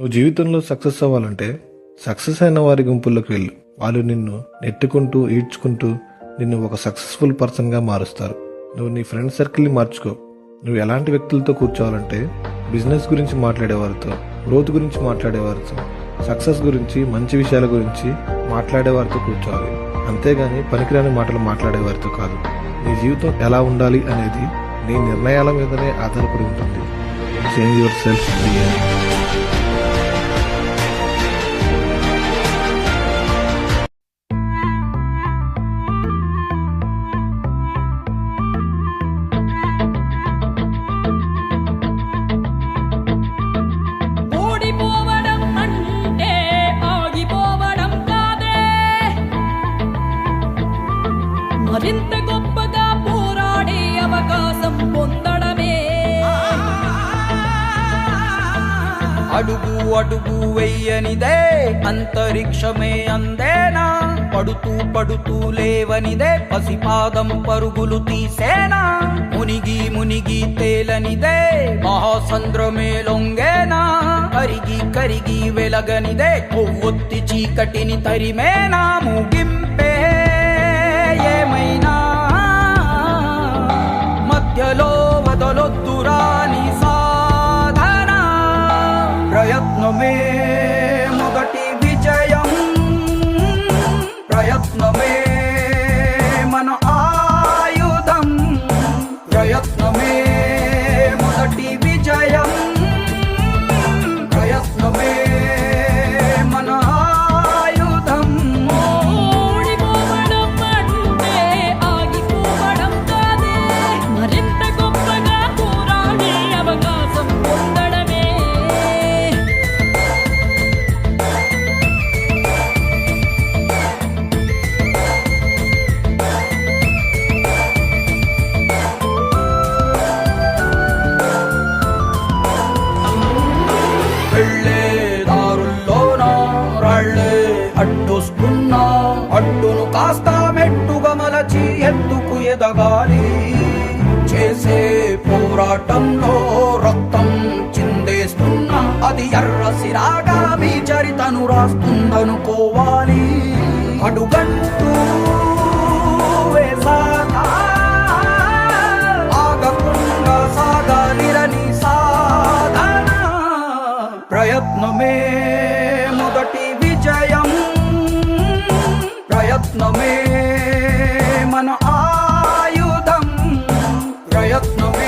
నువ్వు జీవితంలో సక్సెస్ అవ్వాలంటే సక్సెస్ అయిన వారి గుంపుల్లోకి వెళ్ళు. వాళ్ళు నిన్ను నెట్టుకుంటూ ఈడ్చుకుంటూ నిన్ను ఒక సక్సెస్ఫుల్ పర్సన్గా మారుస్తారు. నువ్వు నీ ఫ్రెండ్ సర్కిల్ని మార్చుకో. నువ్వు ఎలాంటి వ్యక్తులతో కూర్చోవాలంటే బిజినెస్ గురించి మాట్లాడేవారితో గ్రోత్ గురించి మాట్లాడేవారితో సక్సెస్ గురించి మంచి విషయాల గురించి మాట్లాడేవారితో కూర్చోవాలి. అంతేగాని పనికిరాని మాటలు మాట్లాడేవారితో కాదు. నీ జీవితం ఎలా ఉండాలి అనేది నీ నిర్ణయాల మీదనే ఆధారపడి ఉంటుంది. చేంజ్ యువర్ సెల్ఫ్ మరింత గొప్పగా పోరాడే అవకాశం పొందడమే. అడుగు అడుగు వెయ్యనిదే అంతరిక్షమే అందేనా? పడుతూ పడుతూ లేవనిదే పసిపాదం పరుగులు తీసేనా? మునిగి మునిగి తేలనిదే మహాసంద్రమే లొంగేనా? కరిగి కరిగి వెలగనిదే కొవ్వొత్తి చీకటిని తరిమేనా? ముగి ప్రయత్నమే మొదటి విజయం ప్రయత్నమే కాస్త మెట్టుగా మలచి ఎత్తుకు ఎదగాలి. చేసే పోరాటంలో రక్తం చిందేస్తున్నా అది ఎర్ర సిరాగా మీ చరితను రాస్తుందనుకోవాలి. అడుగంటూ వేసాక ఆగకుండా సాగాలిరని సాధన? ప్రయత్నమే మొదటి విజయం. ప్రయత్నమే మన ఆయుధం ప్రయత్నమే